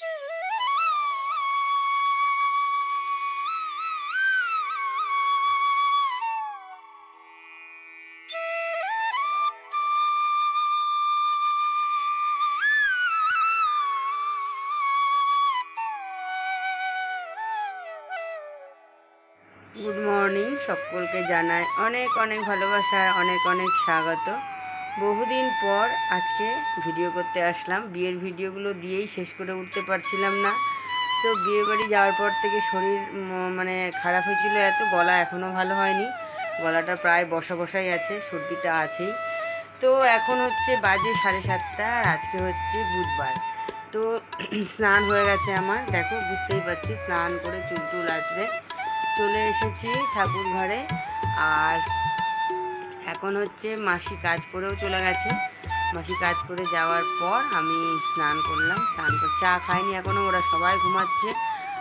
Good morning সকলকে জানায় অনেক অনেক ভালোবাসা অনেক অনেক স্বাগত। বহুদিন পর আজকে ভিডিও করতে আসলাম। বিয়ের ভিডিওগুলো দিয়েই শেষ করে উঠতে পারছিলাম না। তো বিয়ে বাড়ি যাওয়ার পর থেকে শরীর মানে খারাপ হয়েছিল এত, গলা এখনও ভালো হয়নি। গলাটা প্রায় বসা বসাই আছে, সর্দিটা আছেই। তো এখন হচ্ছে বাজে সাড়ে সাতটা আজকে হচ্ছে বুধবার। তো স্নান হয়ে গেছে আমার, দেখো, বুঝতেই পারছি, স্নান করে চুল টুল আসবে চলে এসেছি ঠাকুর ঘরে আর এখন হচ্ছে মাসি কাজ করেও চলে গেছে। মাসি কাজ করে যাওয়ার পর আমি স্নান করলাম, স্নান করে চা খাইনি এখনও ওরা সবাই ঘুমাচ্ছে।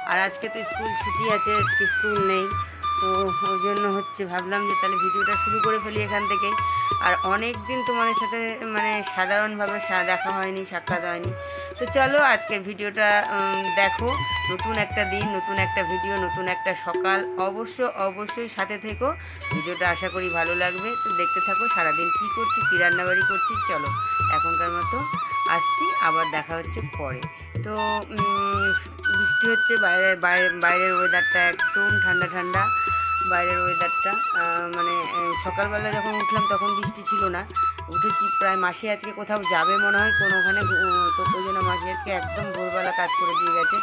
আর আজকে তো স্কুল ছুটি আছে, আজকে স্কুল নেই। তো ওই জন্য হচ্ছে ভাবলাম যে তাহলে ভিডিওটা শুরু করে ফেলি এখান থেকেই আর অনেক দিন তোমাদের সাথে মানে সাধারণভাবে দেখা হয়নি, সাক্ষাৎ হয়নি। তো চলো আজকে ভিডিওটা দেখো। নতুন একটা দিন, নতুন একটা ভিডিও, নতুন একটা সকাল। অবশ্য, অবশ্যই সাথে থেকো। ভিডিওটা আশা করি ভালো লাগবে। তো দেখতে থাকো সারাদিন কী করছি, কী রান্নাবাড়ি করছি। চলো, এখনকার মতো আসছি। আবার দেখা হচ্ছে পরে। তো বৃষ্টি হচ্ছে, বাইরে বাইরে, বাইরের ওয়েদারটা একদম ঠান্ডা ঠান্ডা। বাইরের ওয়েদারটা মানে সকালবেলা যখন উঠলাম তখন বৃষ্টি ছিল না। উঠেছি প্রায় মাসি আজকে কোথাও যাবে মনে হয় কোনোখানে তো ওই জন্য মাসি আজকে একদম ভোরবেলা কাজ করে দিয়ে গেছে।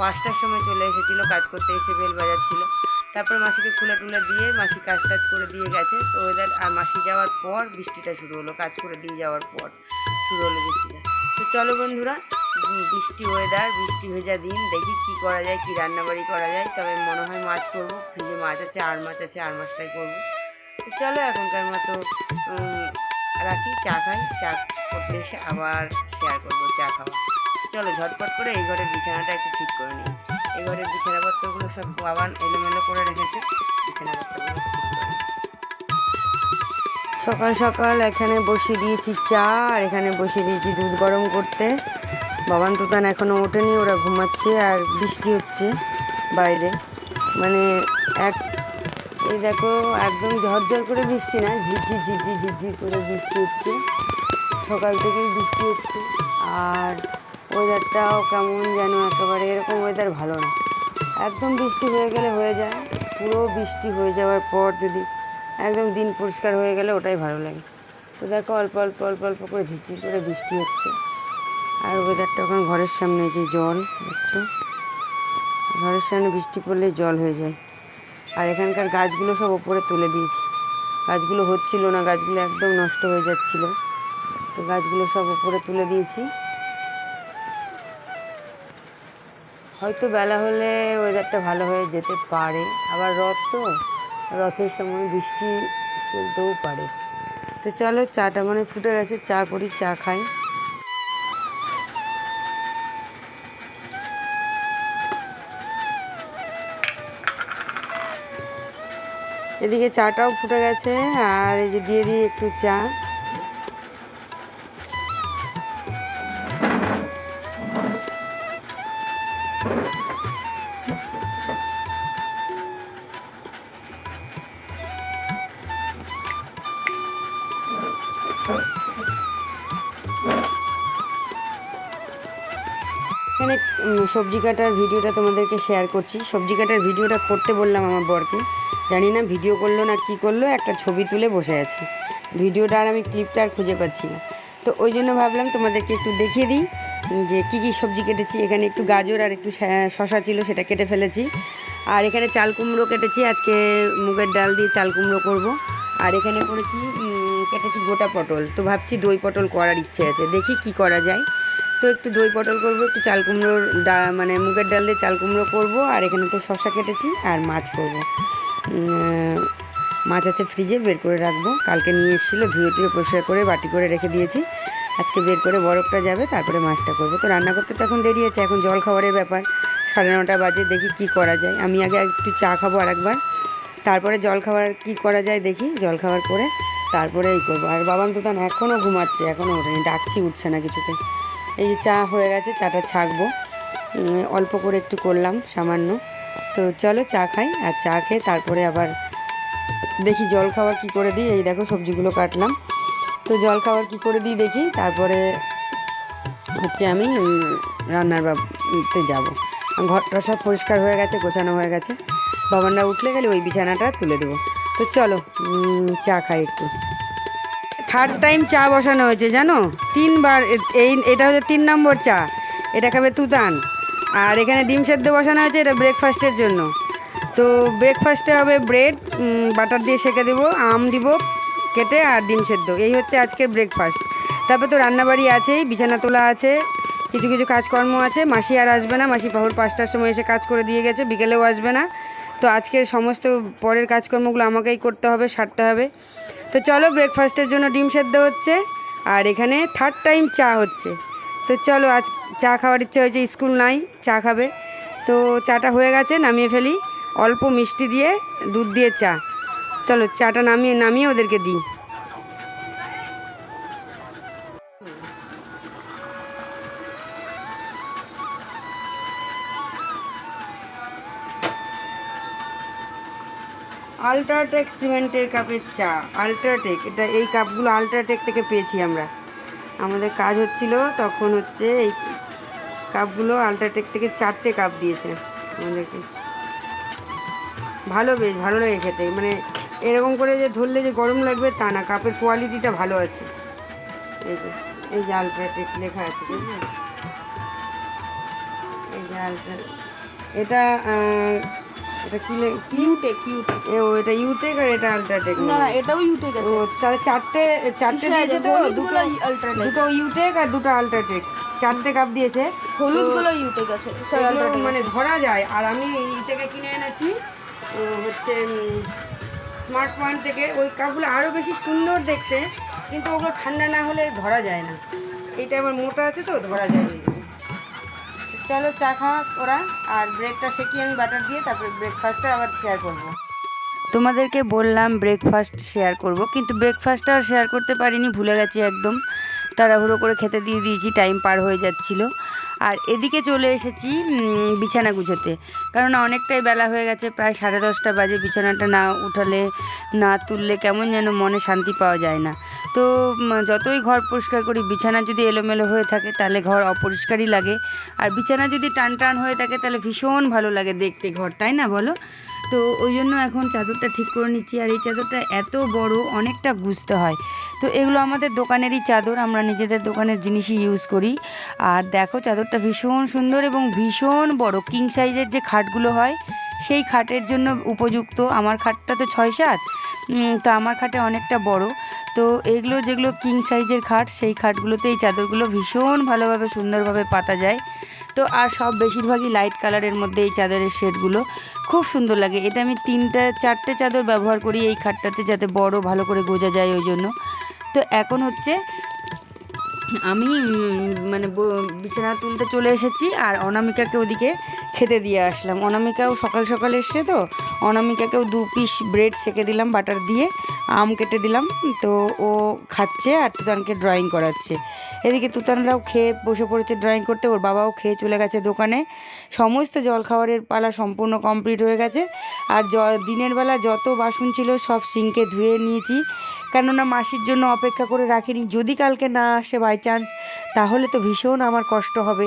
পাঁচটার সময় চলে এসেছিল, কাজ করতে এসে বেল বাজাচ্ছিল। তারপর মাসিকে খুলে টুলে দিয়ে মাসি কাজ টাজ করে দিয়ে গেছে। তো ওদের আর মাসি যাওয়ার পর বৃষ্টিটা শুরু হলো, কাজ করে দিয়ে যাওয়ার পর শুরু হলো বৃষ্টিটা। তো চলো বন্ধুরা বৃষ্টি ওয়েদার বৃষ্টি ভেজা দিন, দেখি কি করা যায়, কি রান্নাবাড়ি করা যায়। তবে মনে হয় মাছ করব ফ্রিজে মাছ আছে, আর মাছ আছে, আর মাছটাই করব। তো চলো এখনকার মতো রাখি, চা খাই, চা করতে এসে আবার শেয়ার করব, চা খাওয়া চলো ঝটপট করে এই ঘরের বিছানাটা একটু ঠিক করে নিই। এই ঘরের বিছানাপত্রগুলো সব বাবান এলোমেলো করে রেখেছে, বিছানাপত্রগুলো। সকাল সকাল এখানে বসিয়ে দিয়েছি চা, আর এখানে বসিয়ে দিয়েছি দুধ গরম করতে। বাবান তুতান এখনও ওঠেনি, ওরা ঘুমাচ্ছে আর বৃষ্টি হচ্ছে বাইরে। মানে এক, এই দেখো একদম ঝরঝর করে বৃষ্টি না ঝিরঝির ঝিরঝির ঝিঝি করে বৃষ্টি হচ্ছে। সকাল থেকেই বৃষ্টি হচ্ছে আর ওয়েদারটাও কেমন যেন একেবারে এরকম ওয়েদার ভালো না। একদম বৃষ্টি হয়ে গেলে হয়ে যায়, পুরো বৃষ্টি হয়ে যাওয়ার পর যদি একদম দিন পরিষ্কার হয়ে গেলে ওটাই ভালো লাগে। তো দেখো অল্প অল্প অল্প অল্প করে ঝিরঝির করে বৃষ্টি হচ্ছে। আর ওয়েদারটা ওখানে ঘরের সামনে যে জল দেখছ ঘরের সামনে বৃষ্টি পড়লে জল হয়ে যায়। আর এখানকার গাছগুলো সব ওপরে তুলে দিয়েছি। গাছগুলো হচ্ছিল না, গাছগুলো একদম নষ্ট হয়ে যাচ্ছিল। তো গাছগুলো সব ওপরে তুলে দিয়েছি। হয়তো বেলা হলে ওয়েদারটা ভালো হয়ে যেতে পারে। আবার রথ তো, রথের সময় বৃষ্টি চলতেও পারে। তো চলো, চাটা মানে ফুটে গেছে, চা করি, চা খাই। এদিকে চাটাও ফুটে গেছে, আর এই যে দিয়ে দিই একটু চা। এখানে সবজি কাটার ভিডিওটা তোমাদেরকে শেয়ার করছি। সবজি কাটার ভিডিওটা করতে বললাম আমার বরকে। জানি না ভিডিও করল না কি করল, একটা ছবি তুলে বসে আছে। ভিডিওটা আর আমি ক্লিপটা আর খুঁজে পাচ্ছি না। তো ওই জন্য ভাবলাম তোমাদেরকে একটু দেখিয়ে দিই যে কি কি সবজি কেটেছি। এখানে একটু গাজর আর একটু শশা ছিল, সেটা কেটে ফেলেছি। আর এখানে চাল কুমড়ো কেটেছি, আজকে মুগের ডাল দিয়ে চাল কুমড়ো করব। আর এখানে করেছি কেটেছি গোটা পটল। তো ভাবছি দই পটল করার ইচ্ছে আছে, দেখি কি করা যায়। তো একটু দই পটল করব, একটু চাল কুমড়োর ডা মানে মুগের ডাল দিয়ে চাল কুমড়ো করব। আর এখানে তো শশা কেটেছি, আর মাছ করব। মাছ আছে ফ্রিজে বের করে রাখব। কালকে নিয়ে এসেছিল, ধুয়ে টুয়ে পরিষ্কার করে বাটি করে রেখে দিয়েছি। আজকে বের করে বরফটা যাবে, তারপরে মাছটা করব। তো রান্না করতে তো এখন দেরি আছে, এখন জল খাবারের ব্যাপার। সাড়ে নটা বাজে, দেখি কি করা যায়। আমি আগে একটু চা খাব আর একবার তারপরে জল খাবার কি করা যায় দেখি জল খাবার করে তারপরে এই করব। আর বাবান তো তখন এখনও ঘুমাচ্ছে এখনও ওঠেনি, ডাকছি, উঠছে না কিছুতে। এই যে চা হয়ে গেছে, চাটা ছাকবো। অল্প করে একটু করলাম, সামান্য। তো চলো চা খাই আর চা খেয়ে তারপরে আবার দেখি জল খাবার কী করে দিই। এই দেখো সবজিগুলো কাটলাম। তো জল খাবার কী করে দিই দেখি। তারপরে হচ্ছে আমি রান্নার বাবতে যাব। ঘরটা সব পরিষ্কার হয়ে গেছে, গোছানো হয়ে গেছে। বাবানরা উঠলে গেলে ওই বিছানাটা তুলে দেবো। তো চলো চা খাই একটু। থার্ড টাইম চা বসানো হয়েছে, জানো? তিনবার এই, এটা হচ্ছে তিন নম্বর চা। এটা খাবে তুতান। আর এখানে ডিম সেদ্ধ বসানো হয়েছে এটা ব্রেকফাস্টের জন্য। তো ব্রেকফাস্টে হবে ব্রেড বাটার দিয়ে সেঁকে দেবো, আম দিব, কেটে আর ডিম সেদ্ধ। এই হচ্ছে আজকের ব্রেকফাস্ট তারপর তো রান্নাবাড়ি আছেই, বিছানা তোলা আছে, কিছু কিছু কাজকর্ম আছে। মাসি আর আসবে না, মাসি পাহুর পাঁচটার সময় এসে কাজ করে দিয়ে গেছে, বিকেলেও আসবে না। তো আজকের সমস্ত পরের কাজকর্মগুলো আমাকেই করতে হবে, সারতে হবে। তো চলো ব্রেকফাস্টের জন্য ডিম সেদ্ধ হচ্ছে, আর এখানে থার্ড টাইম চা হচ্ছে। তো চলো আজ চা খাওয়ার ইচ্ছে হয়েছে, স্কুল নাই, চা খাবে। তো চাটা হয়ে গেছে, নামিয়ে ফেলি। অল্প মিষ্টি দিয়ে দুধ দিয়ে চা। চলো চাটা নামিয়ে নামিয়ে ওদেরকে দিই। আলট্রাটেক সিমেন্টের কাপের চা। আলট্রাটেক এটা এই কাপগুলো আলট্রাটেক থেকে পেয়েছি আমরা। আমাদের কাজ হচ্ছিল তখন হচ্ছে এই কাপগুলো আলট্রাটেক থেকে চারটে কাপ দিয়েছে আমাদেরকে। ভালো বেশ, ভালো লাগে খেতে। মানে এরকম করে যে ধরলে যে গরম লাগবে তা না, কাপের কোয়ালিটিটা ভালো আছে। এই যে এই যে আলট্রাটেক লেখা আছে এই যে আলট্রা এটা এটা কি ইউটেক ইউটেক ও এটা ইউটেক আর এটা আলট্রাটেক না না এটাও ইউটেক ও তাহলে চারটে চারটে দিয়েছে তো দুটো আল্ট্রাটেক দুটো ইউটেক আর দুটো আলট্রাটেক চারটে কাপ দিয়েছে। হলুদগুলো ইউটেক আছে মানে ধরা যায়। আর আমি ই থেকে কিনে এনেছি হচ্ছে স্মার্ট পয়েন্ট থেকে। ওই কাপগুলো আরও বেশি সুন্দর দেখতে কিন্তু ওগুলো ঠান্ডা না হলে ধরা যায় না। এটা আবার মোটা আছে তো ধরা যায় জন্য। চলো চা খাওয়া ওরা, আর ব্রেকটা সেকিয়ে আমি বাটার দিয়ে তারপরে ব্রেকফাস্টটা আবার শেয়ার করব। তোমাদেরকে বললাম ব্রেকফাস্ট শেয়ার করব, কিন্তু ব্রেকফাস্টটা আর শেয়ার করতে পারিনি, ভুলে গেছি একদম। তাড়াহুড়ো করে খেতে দিয়ে দিয়েছি টাইম পার হয়ে যাচ্ছিল। আর এদিকে চলে এসেছি বিছানা গুছোতে। কারণ অনেকটাই বেলা হয়ে গেছে, প্রায় সাড়ে দশটা বাজে বিছানাটা না উঠালে, না তুললে কেমন যেন মনে শান্তি পাওয়া যায় না। তো যতই ঘর পরিষ্কার করি, বিছানা যদি এলোমেলো হয়ে থাকে, তাহলে ঘর অপরিষ্কারই লাগে। আর বিছানা যদি টান টান হয়ে থাকে, তাহলে ভীষণ ভালো লাগে দেখতে ঘর, তাই না বলো? তো, ওই জন্য এখন চাদরটা ঠিক করে নিচ্ছি। আর এই চাদরটা এত বড়, অনেকটা গুছতে হয়। তো, এগুলো আমাদের দোকানেরই চাদর, আমরা নিজেদের দোকানের জিনিসই ইউজ করি। আর দেখো, চাদরটা ভীষণ সুন্দর এবং ভীষণ বড়। কিং সাইজের যে খাটগুলো হয়, সেই খাটের জন্য উপযুক্ত। আমার খাটটা তো ছয় সাত তো আমার খাটে অনেকটা বড়। তো এগুলো যেগুলো কিং সাইজের খাট, সেই খাটগুলোতে এই চাদরগুলো ভীষণ ভালোভাবে, সুন্দরভাবে পাতা যায়। তো আর সব বেশিরভাগই লাইট কালারের মধ্যে এই চাদরের শেডগুলো। খুব সুন্দর লাগে। এটা আমি তিনটা, চারটে চাদর ব্যবহার করি এই খাটটাতে যাতে বড়, ভালো করে গোজা যায় ওই জন্য। তো এখন হচ্ছে আমি মানে বিছানা তুলতে চলে এসেছি আর অনামিকাকে ওদিকে খেতে দিয়ে আসলাম। অনামিকাও সকাল সকাল এসছে তো অনামিকাকেও দু পিস ব্রেড সেকে দিলাম বাটার দিয়ে। আম কেটে দিলাম, তো ও খাচ্ছে আর তুতানকে ড্রয়িং করাচ্ছে। এদিকে তুতানরাও খেয়ে বসে পড়েছে ড্রয়িং করতে, ওর বাবাও খেয়ে চলে গেছে দোকানে। সমস্ত জল খাবারের পালা সম্পূর্ণ কমপ্লিট হয়ে গেছে। আর জ দিনের বেলা যত বাসন ছিল সব সিঙ্কে ধুয়ে নিয়েছি। কেননা মাসির জন্য অপেক্ষা করে রাখিনি, যদি কালকে না আসে বাই চান্স তাহলে তো ভীষণ আমার কষ্ট হবে।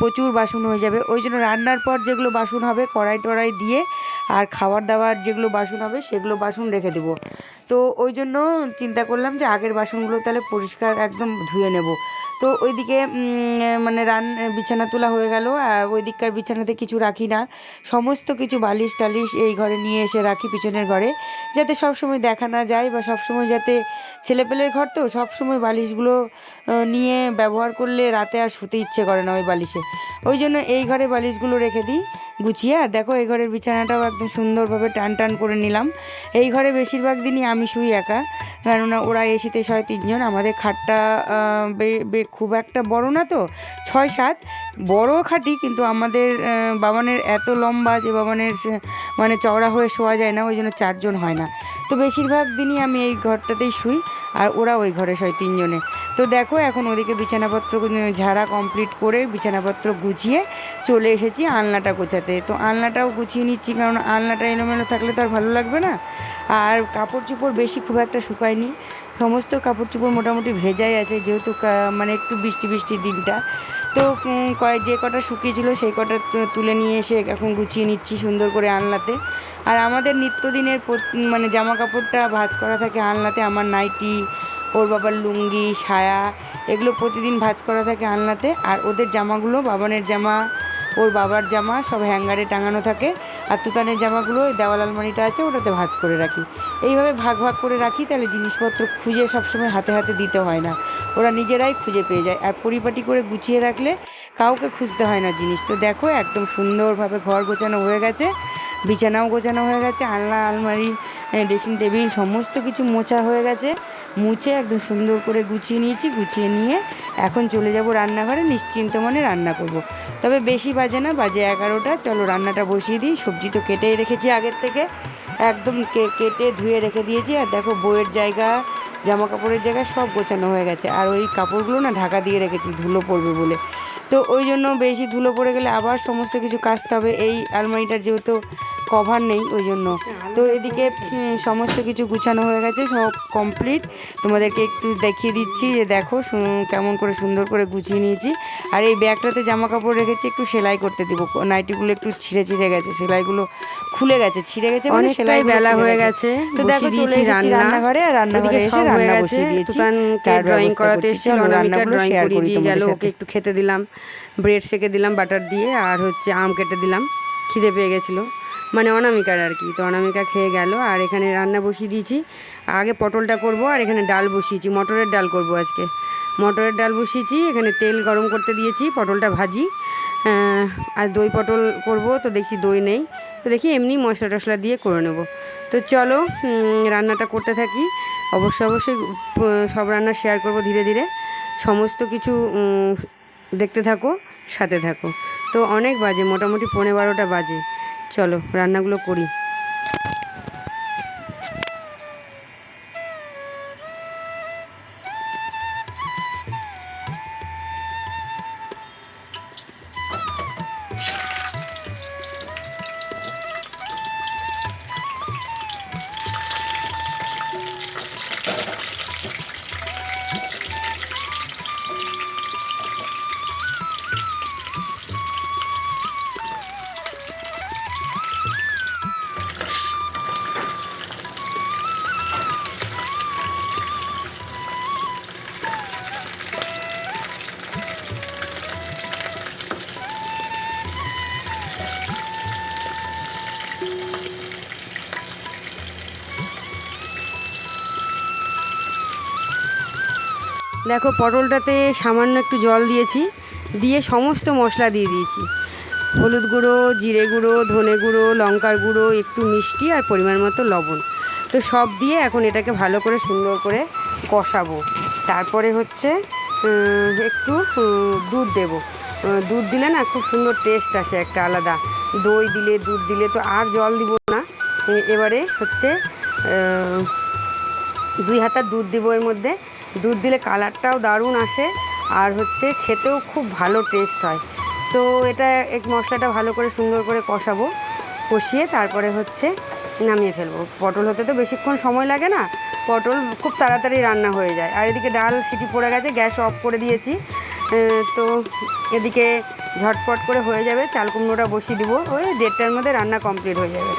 প্রচুর বাসন হয়ে যাবে। ওই জন্য রান্নার পর যেগুলো বাসন হবে কড়াই টড়াই দিয়ে আর খাবার দাবার যেগুলো বাসন হবে সেগুলো বাসন রেখে দেবো। তো ওই জন্য চিন্তা করলাম যে আগের বাসনগুলো তাহলে পরিষ্কার একদম ধুয়ে নেব। তো ওইদিকে মানে রান, বিছানা তোলা হয়ে গেল। আর ওই দিককার বিছানাতে কিছু রাখি না। সমস্ত কিছু বালিশ টালিশ এই ঘরে নিয়ে এসে রাখি পিছনের ঘরে। যাতে সব সময় দেখা না যায় বা সব সময় যাতে ছেলেপেলের ঘর তো সব সময় বালিশগুলো নিয়ে ব্যবহার করলে রাতে আর শুতে ইচ্ছে করে না ওই বালিশে। ওই জন্য এই ঘরে বালিশগুলো রেখে দিই। গুছিয়ে, আর দেখো এই ঘরের বিছানাটাও একদম সুন্দরভাবে টান টান করে নিলাম। এই ঘরে বেশিরভাগ দিনই আমি শুই একা, কেননা ওরা এসিতে ছয় তিনজন আমাদের খাটটা খুব একটা বড় না তো ছয় সাত বড় খাটি, কিন্তু আমাদের বাবানের এত লম্বা যে বাবানের মানে চওড়া হয়ে শোয়া যায় না, ওই জন্য চারজন হয় না। তো বেশিরভাগ দিনই আমি এই ঘরটাতেই শুই, আর ওরা ওই ঘরে শয় তিনজনে। তো দেখো, এখন ওদিকে বিছানাপত্র ঝাড়া কমপ্লিট করে বিছানাপত্র গুছিয়ে চলে এসেছি আলনাটা গোছাতে। তো আলনাটাও গুছিয়ে নিচ্ছি, কারণ আলনাটা এলোমেলো থাকলে তো আর ভালো লাগবে না। আর কাপড় চোপড় বেশি খুব একটা শুকায়নি। সমস্ত কাপড় চোপড় মোটামুটি ভেজাই আছে, যেহেতু মানে একটু বৃষ্টি বৃষ্টির দিনটা। তো উম, কয় যে কটা শুকিয়েছিল সেই কটা তুলে নিয়ে এসে এখন গুছিয়ে নিচ্ছি সুন্দর করে আলনাতে। আর আমাদের নিত্যদিনের মানে জামা কাপড়টা ভাজ করা থাকে আলনাতে আমার নাইটি ওর বাবার লুঙ্গি সায়া এগুলো প্রতিদিন ভাজ করা থাকে আলনাতে। আর ওদের জামাগুলো বাবানের জামা ওর বাবার জামা সব হ্যাঙ্গারে টাঙানো থাকে। আর তুতানের জামাগুলো ওই দেওয়াল আলমারিটা আছে ওটাতে ভাজ করে রাখি। এইভাবে ভাগ ভাগ করে রাখি তাহলে জিনিসপত্র খুঁজে সবসময় হাতে হাতে দিতে হয় না। ওরা নিজেরাই খুঁজে পেয়ে যায়। আর পরিপাটি করে গুছিয়ে রাখলে কাউকে খুঁজতে হয় না জিনিস। তো দেখো, একদম সুন্দরভাবে ঘর গোছানো হয়ে গেছে, বিছানাও গোছানো হয়ে গেছে, আলনা, আলমারি ড্রেসিং টেবিল, সমস্ত কিছু মোছা হয়ে গেছে। মুছে একদম সুন্দর করে গুছিয়ে নিয়েছি, গুছিয়ে নিয়ে এখন চলে যাব রান্নাঘরে, নিশ্চিন্ত মনে রান্না করব। তবে বেশি বাজে না, বাজে এগারোটা। চলো রান্নাটা বসিয়ে দিই। সবজি তো কেটেই রেখেছি আগের থেকে। একদম কেটে ধুয়ে রেখে দিয়েছি। আর দেখো বইয়ের জায়গা জামা কাপড়ের জায়গায় সব গোছানো হয়ে গেছে। আর ওই কাপড়গুলো না ঢাকা দিয়ে রেখেছি, ধুলো পড়বে বলে। তো ওই জন্য বেশি ধুলো পড়ে গেলে আবার সমস্ত কিছু কাচতে হবে। এই আলমারিটার যেহেতু কভার নেই ওই জন্য তো এদিকে সমস্ত কিছু গুছানো হয়ে গেছে সব কমপ্লিট তোমাদেরকে একটু দেখিয়ে দিচ্ছি যে দেখো কেমন করে সুন্দর করে গুছিয়ে নিয়েছি। আর এই ব্যাগটাতে জামা কাপড় রেখেছি একটু সেলাই করতে দিব। নাইটিগুলো একটু ছিঁড়ে ছিঁড়ে গেছে সেলাইগুলো খুলে গেছে ছিঁড়ে গেছে মানে সেলাই বেলা হয়ে গেছে। তো দেখো চলে এসেছি। রান্নাঘরে আর রান্নাঘরে এসে হয়ে রান্না গেছে। বসিয়ে দিয়েছি। তার ড্রয়িং করাতে। এসেছিল অনামিকা ড্রয়িং করিয়ে দিয়ে গেল ওকে একটু খেতে দিলাম। ব্রেড সেকে দিলাম বাটার দিয়ে আর হচ্ছে আম কেটে দিলাম। খিদে পেয়ে গেছিল। মানে অনামিকার আর কি। তো অনামিকা খেয়ে গেল আর এখানে রান্না বসিয়ে দিয়েছি। আগে পটলটা করব আর এখানে ডাল বসিয়েছি। মটরের ডাল করব আজকে। মটরের ডাল বসিয়েছি, এখানে তেল গরম করতে দিয়েছি, পটলটা ভাজি। আর দই পটল করব, তো দেখছি দই নেই। তো দেখি এমনি মশলা টশলা দিয়ে করে নেব। তো চলো রান্নাটা করতে থাকি। অবশ্যই অবশ্যই সব রান্না শেয়ার করব ধীরে ধীরে। সমস্ত কিছু দেখতে থাকো, সাথে থাকো। তো অনেক বাজে, মোটামুটি পনেরো বারোটা বাজে। চলো রান্নাগুলো করি। দেখো, পটলটাতে সামান্য একটু জল দিয়েছি, দিয়ে সমস্ত মশলা দিয়ে দিয়েছি। হলুদ গুঁড়ো, জিরে গুঁড়ো, ধনে গুঁড়ো, লঙ্কার গুঁড়ো, একটু মিষ্টি আর পরিমাণ মতো লবণ। তো সব দিয়ে এখন এটাকে ভালো করে সুন্দর করে কষাবো। তারপরে হচ্ছে একটু দুধ দেবো। দুধ দিলে না খুব সুন্দর টেস্ট আসে, একটা আলাদা। দই দিলে, দুধ দিলে, তো আর জল দিব না। এবারে হচ্ছে দুই হাতা দুধ দিব এর মধ্যে। দুধ দিলে কালারটাও দারুণ আসে আর হচ্ছে খেতেও খুব ভালো টেস্ট হয়। তো এটা এক মশলাটা ভালো করে সুন্দর করে কষাবো, কষিয়ে তারপরে হচ্ছে নামিয়ে ফেলব। পটল হতে তো বেশিক্ষণ সময় লাগে না, পটল খুব তাড়াতাড়ি রান্না হয়ে যায়। আর এদিকে ডাল সিটি পড়ে গেছে, গ্যাস অফ করে দিয়েছি। তো এদিকে ঝটপট করে হয়ে যাবে, চাল কুমড়োটা বসিয়ে দিব, ওই দেড়টার মধ্যে রান্না কমপ্লিট হয়ে যাবে।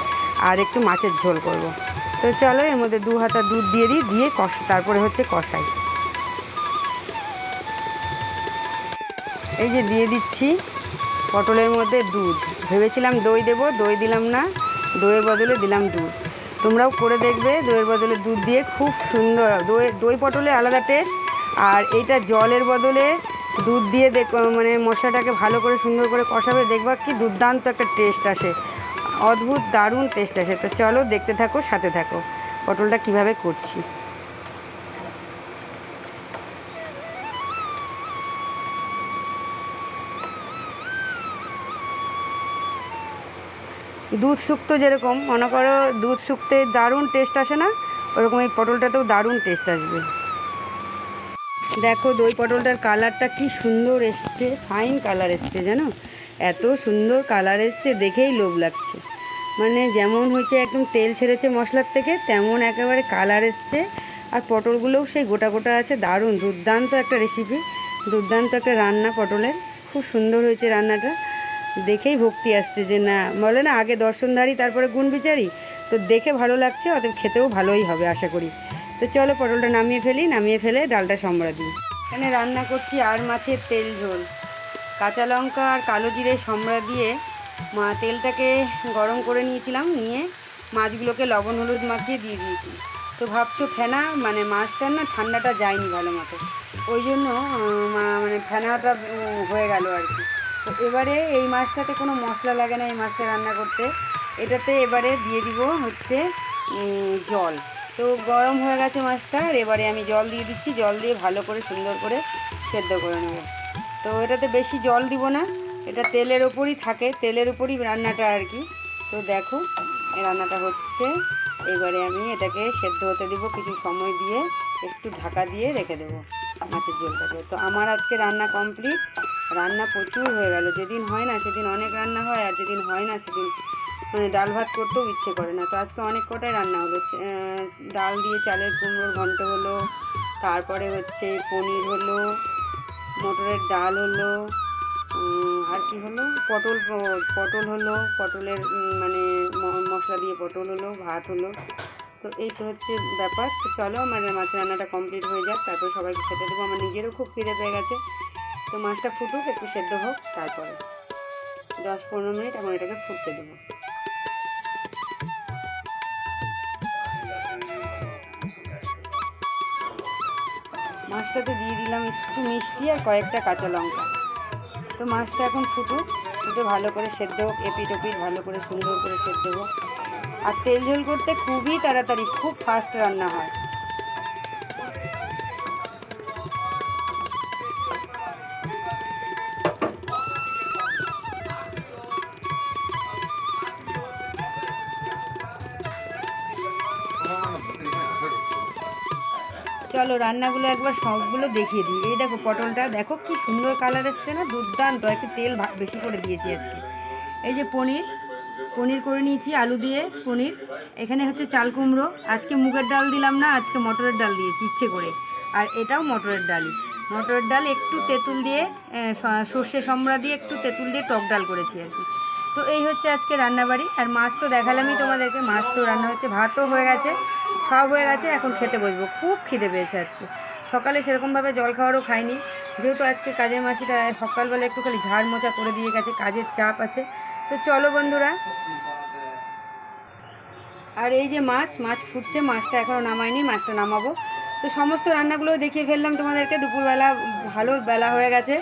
আর একটু মাছের ঝোল করব। তো চলো এর মধ্যে দু হাতা দুধ দিয়ে দিই, দিয়ে কষ, তারপরে হচ্ছে কষাই। এই যে দিয়ে দিচ্ছি পটলের মধ্যে দুধ। ভেবেছিলাম দই দেবো, দই দিলাম না, দইয়ের বদলে দিলাম দুধ। তোমরাও করে দেখবে, দইয়ের বদলে দুধ দিয়ে খুব সুন্দর। দই দই পটলে আলাদা টেস্ট আর এইটা জলের বদলে দুধ দিয়ে দেখ মানে মশলাটাকে ভালো করে সুন্দর করে কষাবে, দেখবা কি দুর্দান্ত একটা টেস্ট আসে। অদ্ভুত দারুণ টেস্ট আসে। তো চলো দেখতে থাকো, সাথে থাকো। পটলটা কীভাবে করছি। দুধ শুক্তো যেরকম, মনে করো দুধ শুক্তে দারুণ টেস্ট আসে না? ওরকম এই পটলটাতেও দারুণ টেস্ট আসবে। দেখো দই পটলটার কালারটা কি সুন্দর এসছে ফাইন কালার এসছে, জানো? এত সুন্দর কালার এসছে, দেখেই লোভ লাগছে। মানে যেমন হয়েছে একদম তেল ছেড়েছে মশলার থেকে, তেমন একেবারে কালার এসছে। আর পটলগুলোও সেই গোটা গোটা আছে, দারুণ, দুর্দান্ত একটা রেসিপি দুর্দান্ত একটা রান্না পটলের। খুব সুন্দর হয়েছে রান্নাটা। দেখেই ভক্তি আসছে যে না, বলে না, আগে দর্শনধারী, তারপরে গুণ বিচারি। তো দেখে ভালো লাগছে, অতএব খেতেও ভালোই হবে, আশা করি। তো চলো পটলটা নামিয়ে ফেলি, নামিয়ে ফেলে ডালটা সম্বরা দিই। এখানে রান্না করছি আর মাছের তেল ঝোল। কাঁচা লঙ্কা আর কালো জিরে সম্বরা দিয়ে মা তেলটাকে গরম করে নিয়েছিলাম, নিয়ে মাছগুলোকে লবণ হলুদ মাখিয়ে দিয়ে দিয়েছি। তো ভাবছ ফেনা মানে মাছটার না ঠান্ডাটা যায়নি ভালো মতো। ওই জন্য মানে ফেনাটা হয়ে গেল আর কি। তো এবারে এই মাছটাতে কোনো মশলা লাগে না এই মাছটা রান্না করতে। এটাতে এবারে দিয়ে দিব হচ্ছে জল। তো গরম হয়ে গেছে মাছটা, আর এবারে আমি জল দিয়ে দিচ্ছি, জল দিয়ে ভালো করে সুন্দর করে সেদ্ধ করে নেব। তো এটাতে বেশি জল দিব না, এটা তেলের ওপরই থাকে, তেলের ওপরই রান্নাটা আর কি। তো দেখো রান্নাটা হচ্ছে। এবারে আমি এটাকে সেদ্ধ হতে দেব, কিছু সময় দিয়ে একটু ঢাকা দিয়ে রেখে দেবো মাছের ঝোলটাকে। তো আমার আজকে রান্না কমপ্লিট। রান্না প্রচুর হয়ে গেল। যেদিন হয় না, সেদিন অনেক রান্না হয়, আর যেদিন হয় না, সেদিন মানে ডাল ভাত করতেও ইচ্ছে করে না। তো আজকে অনেক কটাই রান্না হলো। ডাল দিয়ে চালের কুমড়োর ঘন্ট হলো, তারপরে হচ্ছে পনির হলো, মটরের ডাল হলো আর কি হলো? পটল পটল হলো, পটলের মানে মশলা দিয়ে পটল হলো, ভাত হলো। তো এই তো হচ্ছে ব্যাপার। তো চলো আমার মাছের রান্নাটা কমপ্লিট হয়ে যাক। তারপর সবাইকে খেতে দেবো। আমার নিজেরও খুব খিদে পেয়ে গেছে। তো মাছটা ফুটুক, একটু সেদ্ধ হোক, তারপরে দশ পনেরো মিনিট এখন এটাকে ফুটতে দেবো। মাছটা মাছটাতে দিয়ে দিলাম একটু মিষ্টি আর কয়েকটা কাঁচা লঙ্কা। তো মাছটা এখন ফুটুক, ফুটে ভালো করে সেদ্ধ হোক এপিট ওপিট ভালো করে সুন্দর করে সেদ্ধ হোক। আর তেল ঝোল করতে খুবই তাড়াতাড়ি, খুব ফাস্ট রান্না হয়। চলো রান্নাগুলো একবার সবগুলো দেখিয়ে দিই। এই দেখো পটলটা, দেখো কি সুন্দর কালার এসছে না? দুর্দান্ত, একটু তেল বেশি করে দিয়েছি আজকে। এই যে পনির পনির করে নিয়েছি, আলু দিয়ে পনির। এখানে হচ্ছে চাল কুমড়ো। আজকে মুগের ডাল দিলাম না, আজকে মটরের ডাল দিয়েছি, ইচ্ছে করে। আর এটাও মটরের ডালই। মটরের ডাল একটু তেঁতুল দিয়ে সর্ষে সম্বরা দিয়ে একটু তেঁতুল দিয়ে টক ডাল করেছি আর কি। তো এই হচ্ছে আজকে রান্নাবাড়ি। আর মাছ তো দেখালামই তোমাদেরকে। মাছ তো রান্না হচ্ছে, ভাতও হয়ে গেছে, সব হয়ে গেছে, এখন খেতে বসবো। খুব খিদে পেয়েছে আজকে। সকালে সেরকমভাবে জল খাওয়ারও খাইনি। যেহেতু আজকে কাজের মাসিটা সকালবেলা একটু খালি ঝাড় মোচা করে দিয়ে গেছে, কাজের চাপ আছে। তো চলো বন্ধুরা। আর এই যে মাছ মাছ ফুটছে, মাছটা এখনও নামায়নি মাছটা নামাবো। তো সমস্ত রান্নাগুলো দেখিয়ে ফেললাম তোমাদেরকে। দুপুরবেলা ভালো বেলা হয়ে গেছে,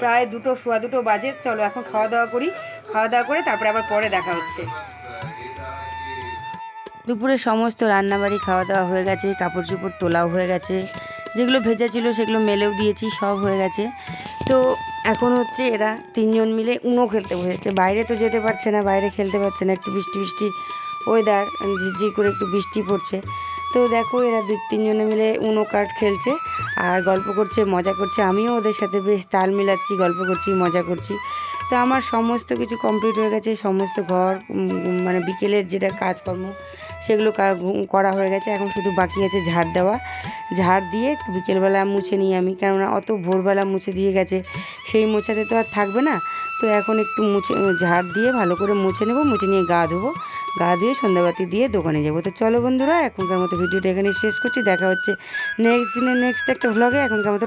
প্রায় দুটো, সোয়া দুটো বাজে। চলো এখন খাওয়া দাওয়া করি। খাওয়া দাওয়া করে তারপরে আবার পরে দেখা হচ্ছে। দুপুরে সমস্ত রান্নাবাড়ি খাওয়া দাওয়া হয়ে গেছে কাপড় চোপড় তোলাও হয়ে গেছে। যেগুলো ভেজা ছিল সেগুলো মেলেও দিয়েছি, সব হয়ে গেছে। তো এখন হচ্ছে এরা তিনজন মিলে উনো খেলতে বসেছে। বাইরে তো যেতে পারছে না, বাইরে খেলতে পারছে না, একটু বৃষ্টি বৃষ্টি ওয়েদার ঝিঝি করে একটু বৃষ্টি পড়ছে। তো দেখো এরা দুই তিনজনে মিলে উনো কার্ড খেলছে আর গল্প করছে, মজা করছে। আমিও ওদের সাথে বেশ তাল মিলাচ্ছি, গল্প করছি, মজা করছি। তো আমার সমস্ত কিছু কমপ্লিট হয়ে গেছে, সমস্ত ঘর মানে বিকেলের যেটা কাজকর্ম সেগুলো করা হয়ে গেছে। এখন শুধু বাকি আছে ঝাড় দেওয়া। ঝাড় দিয়ে বিকেলবেলা মুছে নিই আমি, কেননা অত ভোরবেলা মুছে দিয়ে গেছে। সেই মোছাতে তো আর থাকবে না। তো এখন একটু মুছে ঝাড় দিয়ে ভালো করে মুছে নেব, মুছে নিয়ে গা ধোবো। গা ধুয়ে সন্ধ্যাবাতি দিয়ে দোকানে যাব। তো চলো বন্ধুরা, এখনকার মতো ভিডিওটা এখানে শেষ করছি। দেখা হচ্ছে নেক্সট দিনে নেক্সট একটা ভ্লগে এখনকার মতো